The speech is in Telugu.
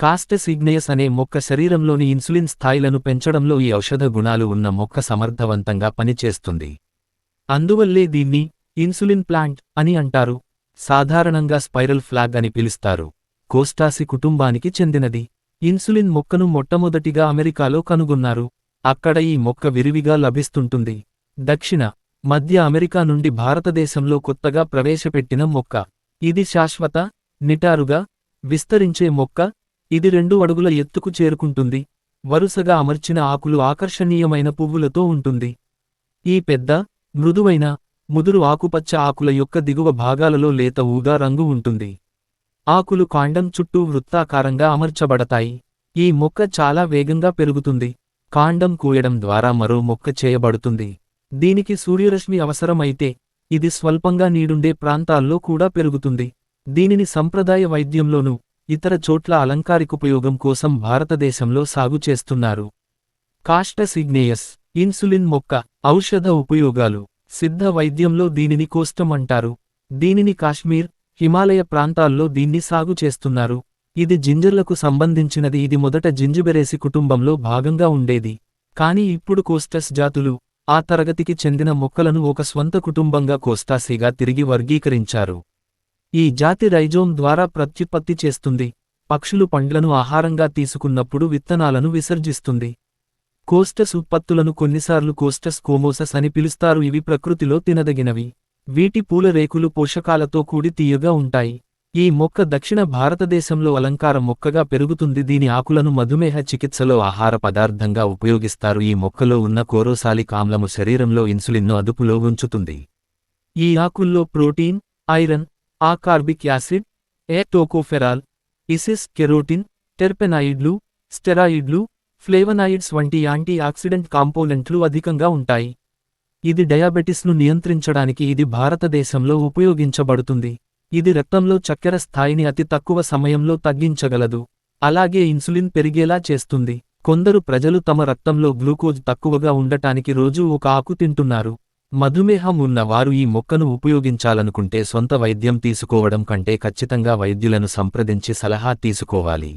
కాస్టస్ అనే మొక్క శరీరంలోని ఇన్సులిన్ స్థాయిలను పెంచడంలో ఈ ఔషధ గుణాలు ఉన్న మొక్క సమర్థవంతంగా పనిచేస్తుంది. అందువల్లే దీన్ని ఇన్సులిన్ ప్లాంట్ అని అంటారు. సాధారణంగా స్పైరల్ ఫ్లాగ్ అని పిలుస్తారు. కోస్టాసి కుటుంబానికి చెందినది. ఇన్సులిన్ మొక్కను మొట్టమొదటిగా అమెరికాలో కనుగొన్నారు. అక్కడ ఈ మొక్క విరివిగా లభిస్తుంటుంది. దక్షిణ మధ్య అమెరికా నుండి భారతదేశంలో కొత్తగా ప్రవేశపెట్టిన మొక్క. ఇది శాశ్వత నిటారుగా విస్తరించే మొక్క ఇది రెండు అడుగుల ఎత్తుకు చేరుకుంటుంది. వరుసగా అమర్చిన ఆకులు ఆకర్షణీయమైన పువ్వులతో ఉంటుంది. ఈ పెద్ద మృదువైన ముదురు ఆకుపచ్చ ఆకుల యొక్క దిగువ భాగాలలో లేత ఊదా రంగు ఉంటుంది. ఆకులు కాండం చుట్టూ వృత్తాకారంగా అమర్చబడతాయి. ఈ మొక్క చాలా వేగంగా పెరుగుతుంది. కాండం కూయడం ద్వారా మరో మొక్క చేయబడుతుంది. దీనికి సూర్యరశ్మి అవసరమైతే ఇది స్వల్పంగా నీడుండే ప్రాంతాల్లో కూడా పెరుగుతుంది. దీనిని సంప్రదాయ వైద్యంలోనూ ఇతర చోట్ల అలంకారికుపయోగం కోసం భారతదేశంలో సాగు చేస్తున్నారు. కాస్టస్ ఇగ్నేయస్ ఇన్సులిన్ మొక్క ఔషధ ఉపయోగాలు. సిద్ధ వైద్యంలో దీనిని కోష్టం అంటారు. దీనిని కాశ్మీర్ హిమాలయ ప్రాంతాల్లో దీన్ని సాగు చేస్తున్నారు. ఇది జింజర్లకు సంబంధించినది. ఇది మొదట జింజుబెరేసి కుటుంబంలో భాగంగా ఉండేది. కాని ఇప్పుడు కోస్టస్ జాతులు ఆ తరగతికి చెందిన మొక్కలను ఒక స్వంత కుటుంబంగా కోస్టాసీగా తిరిగి వర్గీకరించారు. ఈ జాతి రైజోమ్ ద్వారా ప్రత్యుత్పత్తి చేస్తుంది. పక్షులు పండ్లను ఆహారంగా తీసుకున్నప్పుడు విత్తనాలను విసర్జిస్తుంది. కోస్టస్ ఉత్పత్తులను కొన్నిసార్లు కోస్టస్ కోమోసస్ అని పిలుస్తారు. ఇవి ప్రకృతిలో తినదగినవి. వీటి పూల రేకులు పోషకాలతో కూడి తీయగా ఉంటాయి. ఈ మొక్క దక్షిణ భారతదేశంలో అలంకార మొక్కగా పెరుగుతుంది. దీని ఆకులను మధుమేహ చికిత్సలో ఆహార పదార్థంగా ఉపయోగిస్తారు. ఈ మొక్కలో ఉన్న కోరోసాలిక్ ఆమ్లము శరీరంలో ఇన్సులిన్ను అదుపులో ఉంచుతుంది. ఈ ఆకుల్లో protein iron ascorbic acid ఏ టోకోఫెరాల్ ఇసిస్ కెరోటిన్ టెర్పెనాయిడ్లు స్టెరాయిడ్లు ఫ్లేవనాయిడ్స్ వంటి యాంటీ ఆక్సిడెంట్ కాంపోనెంట్లు అధికంగా ఉంటాయి. ఇది డయాబెటిస్ను నియంత్రించడానికి ఇది భారతదేశంలో ఉపయోగించబడుతుంది. ఇది రక్తంలో చక్కెర స్థాయిని అతి తక్కువ సమయంలో తగ్గించగలదు. అలాగే ఇన్సులిన్ పెరిగేలా చేస్తుంది. కొందరు ప్రజలు తమ రక్తంలో గ్లూకోజ్ తక్కువగా ఉండటానికి రోజూ ఒక ఆకు తింటున్నారు. మధుమేహం ఉన్నవారు ఈ మొక్కను ఉపయోగించాలనుకుంటే సొంత వైద్యం తీసుకోవడం కంటే ఖచ్చితంగా వైద్యులను సంప్రదించి సలహా తీసుకోవాలి.